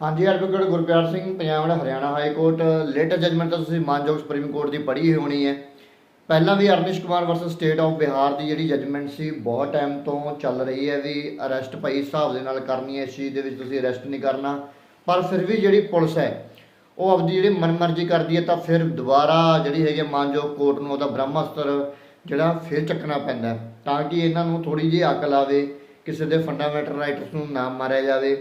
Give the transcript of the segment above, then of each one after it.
ਹਾਂਜੀ advocate Gurpyar Singh, Punjab Haryana high court latest judgment ਤਾਂ ਤੁਸੀਂ ਮਾਨਯੋਗ ਸੁਪਰੀਮ ਕੋਰਟ ਦੀ ਪੜ੍ਹੀ ਹੀ ਹੋਣੀ ਹੈ। ਪਹਿਲਾਂ ਵੀ Arnesh Kumar versus state of Bihar ਦੀ ਜਿਹੜੀ ਜਜਮੈਂਟ ਸੀ, ਬਹੁਤ ਟਾਈਮ ਤੋਂ ਚੱਲ ਰਹੀ ਹੈ ਵੀ ਅਰੈਸਟ ਭਾਈ ਹਿਸਾਬ ਦੇ ਨਾਲ ਕਰਨੀ ਹੈ, ਇਸ ਚੀਜ਼ ਦੇ ਵਿੱਚ ਤੁਸੀਂ ਅਰੈਸਟ ਨਹੀਂ ਕਰਨਾ। ਪਰ ਫਿਰ ਵੀ ਜਿਹੜੀ ਪੁਲਿਸ ਹੈ, ਉਹ ਆਪਦੀ ਜਿਹੜੀ ਮਨਮਰਜ਼ੀ ਕਰਦੀ ਹੈ, ਤਾਂ ਫਿਰ ਦੁਬਾਰਾ ਜਿਹੜੀ ਹੈਗੀ ਹੈ ਮਾਨਯੋਗ ਕੋਰਟ ਨੂੰ ਉਹਦਾ ਬ੍ਰਹਮਾਸਤਰ ਜਿਹੜਾ ਫਿਰ ਚੱਕਣਾ ਪੈਂਦਾ ਤਾਂ ਕਿ ਇਹਨਾਂ ਨੂੰ ਥੋੜੀ ਜਿਹੀ ਅਕਲ ਆਵੇ ਕਿਸੇ ਦੇ ਫੰਡਾਮੈਂਟਲ ਰਾਈਟਸ ਨੂੰ ਨਾ ਮਾਰਿਆ ਜਾਵੇ।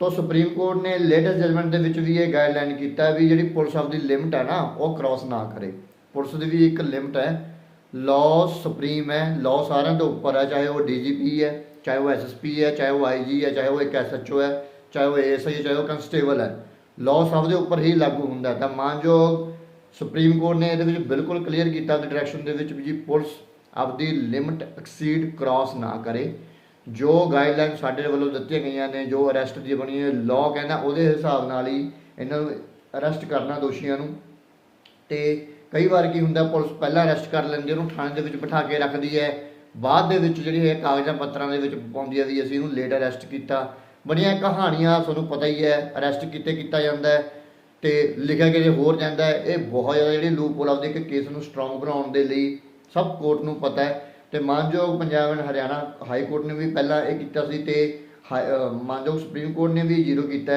ਤੋਂ ਸੁਪਰੀਮ ਕੋਰਟ ਨੇ ਲੇਟੈਸਟ ਜਜਮੈਂਟ ਦੇ ਵਿੱਚ ਵੀ ਇਹ ਗਾਈਡਲਾਈਨ ਕੀਤਾ ਵੀ ਜਿਹੜੀ ਪੁਲਿਸ ਆਪਦੀ ਲਿਮਟ ਹੈ ਨਾ, ਉਹ ਕ੍ਰਾਸ ਨਾ ਕਰੇ। ਪੁਲਿਸ ਦੀ ਵੀ ਇੱਕ ਲਿਮਟ ਹੈ। ਲਾਅ ਸੁਪਰੀਮ ਹੈ। ਲਾਅ ਸਾਰਿਆਂ ਤੋਂ ਉੱਪਰ ਹੈ, ਚਾਹੇ ਉਹ ਡੀਜੀਪੀ ਹੈ, ਚਾਹੇ ਉਹ ਐਸਐਸਪੀ ਹੈ, ਚਾਹੇ ਉਹ ਆਈਜੀ ਹੈ, ਚਾਹੇ ਉਹ ਇੱਕ ਐਸਐਚਓ ਹੈ, ਚਾਹੇ ਉਹ ਏਐਸਆਈ ਹੈ, ਚਾਹੇ ਉਹ ਕਨਸਟੇਬਲ ਹੈ। ਲਾਅ ਸਭ ਦੇ ਉੱਪਰ ਹੀ ਲਾਗੂ ਹੁੰਦਾ ਤਾਂ ਮਾਨਯੋਗ ਸੁਪਰੀਮ ਕੋਰਟ ਨੇ ਇਹਦੇ ਵਿੱਚ ਬਿਲਕੁਲ ਕਲੀਅਰ ਕੀਤਾ ਡਾਇਰੈਕਸ਼ਨ ਦੇ ਵਿੱਚ ਵੀ ਪੁਲਿਸ ਆਪਦੀ ਲਿਮਟ ਐਕਸੀਡ ਕ੍ਰਾਸ ਨਾ ਕਰੇ। ਜੋ ਗਾਈਡਲਾਈਨ ਸਾਡੇ ਵੱਲੋਂ ਦਿੱਤੀਆਂ ਗਈਆਂ ਨੇ, ਜੋ ਅਰੈਸਟ ਦੀ ਬਣੀ ਹੈ ਲਾਅ ਕਹਿੰਦਾ ਉਹਦੇ ਹਿਸਾਬ ਨਾਲ ਹੀ ਇਹਨਾਂ ਨੂੰ ਅਰੈਸਟ ਕਰਨਾ ਦੋਸ਼ੀਆਂ ਨੂੰ। ਤੇ ਕਈ ਵਾਰ ਕੀ ਹੁੰਦਾ, ਪੁਲਿਸ ਪਹਿਲਾਂ ਅਰੈਸਟ ਕਰ ਲੈਂਦੀ ਉਹਨੂੰ ਥਾਣੇ ਦੇ ਵਿੱਚ ਬਿਠਾ ਕੇ ਰੱਖਦੀ ਹੈ। ਬਾਅਦ ਦੇ ਵਿੱਚ ਜਿਹੜੀ ਹੈ ਕਾਗਜ਼ਾਂ ਪੱਤਰਾਂ ਦੇ ਵਿੱਚ ਪਾਉਂਦੀ ਹੈ ਵੀ ਅਸੀਂ ਇਹਨੂੰ ਲੇਟ ਅਰੈਸਟ ਕੀਤਾ। ਬੜੀਆਂ ਕਹਾਣੀਆਂ ਤੁਹਾਨੂੰ ਪਤਾ ਹੀ ਹੈ ਅਰੈਸਟ ਕੀਤੇ ਕੀਤਾ ਜਾਂਦਾ ਹੈ ਤੇ ਲਿਖਿਆ ਕਿਤੇ ਹੋਰ ਜਾਂਦਾ ਹੈ। ਇਹ ਬਹੁਤ ਜ਼ਿਆਦਾ ਜਿਹੜੀ ਲੂਪ ਹੋਲ ਆਪਦੇ ਇੱਕ ਕੇਸ ਨੂੰ ਸਟਰੋਂਗ ਬਣਾਉਣ ਦੇ ਲਈ ਸਭ ਕੋਰਟ ਨੂੰ ਪਤਾ ਹੈ। ਤੇ ਮਾਨਯੋਗ Punjab and Haryana high court ਨੇ ਵੀ ਪਹਿਲਾਂ ਇਹ ਕੀਤਾ ਸੀ ਤੇ ਹਾਈ- ਮਾਨਯੋਗ ਸੁਪਰੀਮ ਕੋਰਟ ਨੇ ਵੀ ਜ਼ੀਰੋ ਕੀਤਾ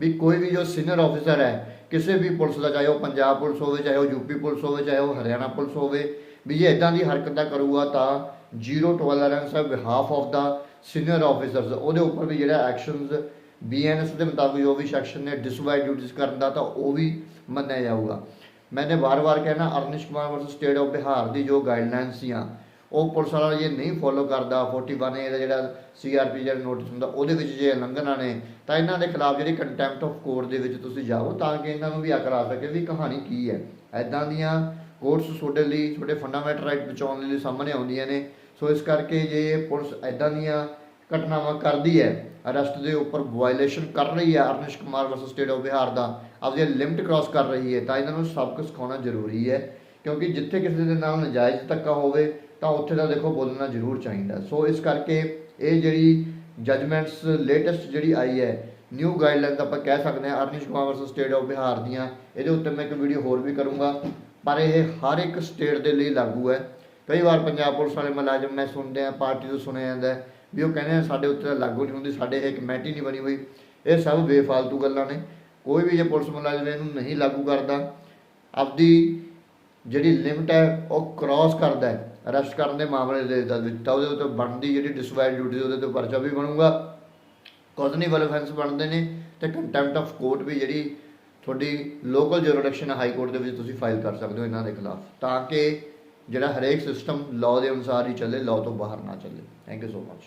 ਵੀ ਕੋਈ ਵੀ ਜੋ ਸੀਨੀਅਰ ਆਫੀਸਰ ਹੈ, ਕਿਸੇ ਵੀ ਪੁਲਿਸ ਦਾ ਚਾਹੇ ਉਹ ਪੰਜਾਬ ਪੁਲਿਸ ਹੋਵੇ, ਚਾਹੇ ਉਹ ਯੂਪੀ ਪੁਲਿਸ ਹੋਵੇ, ਚਾਹੇ ਉਹ ਹਰਿਆਣਾ ਪੁਲਿਸ ਹੋਵੇ, ਵੀ ਜੇ ਇਦਾਂ ਦੀ ਹਰਕਤਾਂ ਕਰੂਗਾ ਤਾਂ ਜ਼ੀਰੋ ਟੋਲਰੈਂਸ ਹੈ ਬਿਹਾਫ ਆਫ ਦਾ ਸੀਨੀਅਰ ਆਫੀਸਰਸ ਉਹਦੇ ਉੱਪਰ ਵੀ ਜਿਹੜਾ ਐਕਸ਼ਨਸ ਬੀਐਨਐਸ ਦੇ ਮੁਤਾਬਿਕ ਜੋ ਵੀ ਸੈਕਸ਼ਨ ਨੇ ਡਿਸਵਾਈਡ ਡਿਊਟੀਜ਼ ਕਰਨ ਦਾ, ਤਾਂ ਉਹ ਵੀ ਮੰਨਿਆ ਜਾਊਗਾ। ਮੈंने ਵਾਰ ਵਾਰ ਕਹਿਣਾ, Arnesh Kumar versus state of Bihar ਦੀ ਜੋ ਗਾਈਡਲਾਈਨਸ ਸੀਆਂ ਉਹ ਪੁਲਿਸ ਵਾਲਾ ਜੇ ਨਹੀਂ ਫੋਲੋ ਕਰਦਾ 41 ਏ ਦਾ ਜਿਹੜਾ ਸੀਆਰਪੀ ਜਿਹੜਾ ਨੋਟਿਸ ਹੁੰਦਾ, ਉਹਦੇ ਵਿੱਚ ਜੇ ਉਲੰਘਣਾ ਨੇ, ਤਾਂ ਇਹਨਾਂ ਦੇ ਖਿਲਾਫ ਜਿਹੜੀ ਕੰਟੈਂਪਟ ਆਫ ਕੋਰਟ ਦੇ ਵਿੱਚ ਤੁਸੀਂ ਜਾਓ, ਤਾਂ ਕਿ ਇਹਨਾਂ ਨੂੰ ਵੀ ਅਕਲ ਆ ਸਕੇ ਵੀ ਕਹਾਣੀ ਕੀ ਹੈ। ਐਦਾਂ ਦੀਆਂ ਕੋਰਟਸ ਤੁਹਾਡੇ ਲਈ, ਤੁਹਾਡੇ ਫੰਡਾਮੈਂਟਲ ਰਾਈਟ ਬਚਾਉਣ ਦੇ ਲਈ ਸਾਹਮਣੇ ਆਉਂਦੀਆਂ ਨੇ। ਸੋ ਇਸ ਕਰਕੇ ਜੇ ਪੁਲਿਸ ਐਦਾਂ ਦੀਆਂ ਘਟਨਾਵਾਂ ਕਰਦੀ ਹੈ ਅਰੈਸਟ ਦੇ ਉੱਪਰ ਵਾਇਲੇਸ਼ਨ ਕਰ ਰਹੀ ਹੈ Arnesh Kumar versus state of Bihar ਦਾ, ਆਪਦੀ ਲਿਮਟ ਕ੍ਰਾਸ ਕਰ ਰਹੀ ਹੈ, ਤਾਂ ਇਹਨਾਂ ਨੂੰ ਸਬਕ ਸਿਖਾਉਣਾ ਜ਼ਰੂਰੀ ਹੈ। ਕਿਉਂਕਿ ਜਿੱਥੇ ਕਿਸੇ ਦੇ ਨਾਲ ਨਜਾਇਜ਼ ਧੱਕਾ ਹੋਵੇ ਤਾਂ ਉੱਥੇ ਦਾ ਦੇਖੋ ਬੋਲਣਾ ਜ਼ਰੂਰ ਚਾਹੀਦਾ। ਸੋ ਇਸ ਕਰਕੇ ਇਹ ਜਿਹੜੀ ਜਜਮੈਂਟਸ ਲੇਟੈਸਟ ਜਿਹੜੀ ਆਈ ਹੈ ਨਿਊ ਗਾਈਡਲਾਈਨ ਆਪਾਂ ਕਹਿ ਸਕਦੇ ਹਾਂ, Arnesh Kumar versus state of Bihar ਦੀਆਂ, ਇਹਦੇ ਉੱਤੇ ਮੈਂ ਇੱਕ ਵੀਡੀਓ ਹੋਰ ਵੀ ਕਰੂੰਗਾ। ਪਰ ਇਹ ਹਰ ਇੱਕ ਸਟੇਟ ਦੇ ਲਈ ਲਾਗੂ ਹੈ। ਕਈ ਵਾਰ ਪੰਜਾਬ ਪੁਲਿਸ ਵਾਲੇ ਮੁਲਾਜ਼ਮ ਮੈਂ ਸੁਣਦੇ ਆ ਪਾਰਟੀ ਤੋਂ ਸੁਣਿਆ ਜਾਂਦਾ ਵੀ ਉਹ ਕਹਿੰਦੇ ਆ ਸਾਡੇ ਉੱਤੇ ਤਾਂ ਲਾਗੂ ਨਹੀਂ ਹੁੰਦੀ, ਸਾਡੇ ਇਹ ਕਮੇਟੀ ਨਹੀਂ ਬਣੀ ਹੋਈ। ਇਹ ਸਭ ਬੇਫਾਲਤੂ ਗੱਲਾਂ ਨੇ। ਕੋਈ ਵੀ ਜੇ ਪੁਲਿਸ ਮੁਲਾਜ਼ਮ ਇਹਨੂੰ ਨਹੀਂ ਲਾਗੂ ਕਰਦਾ, ਆਪਦੀ ਜਿਹੜੀ ਲਿਮਟ ਹੈ, ਉਹ ਕ੍ਰਾਸ ਕਰਦਾ ਹੈ ਅਰੈਸਟ ਕਰਨ ਦੇ ਮਾਮਲੇ ਦੇ ਵਿੱਚ ਤਾਂ ਉਹਦੇ ਉੱਤੇ ਬਣਦੀ ਜਿਹੜੀ ਡਿਸਵਾਈਡ ਡਿਊਟੀ ਉਹਦੇ ਤੇ ਪਰਚਾ ਵੀ ਬਣੂਗਾ। ਕੋਜ਼ਨੇਬਲ ਆਫੈਂਸ ਬਣਦੇ ਨੇ, ਤੇ ਕੰਟੈਂਪਟ ਆਫ ਕੋਰਟ ਵੀ ਜਿਹੜੀ ਤੁਹਾਡੀ ਲੋਕਲ ਜੁਰਿਸਡਿਕਸ਼ਨ ਹਾਈ ਕੋਰਟ ਦੇ ਵਿੱਚ ਤੁਸੀਂ ਫਾਈਲ ਕਰ ਸਕਦੇ ਹੋ ਇਹਨਾਂ ਦੇ ਖਿਲਾਫ, ਤਾਂ ਕਿ ਜਿਹੜਾ ਹਰੇਕ ਸਿਸਟਮ ਲਾਅ ਦੇ ਅਨੁਸਾਰ ਹੀ ਚੱਲੇ ਲਾਅ ਤੋਂ ਬਾਹਰ ਨਾ ਚੱਲੇ। Thank you so much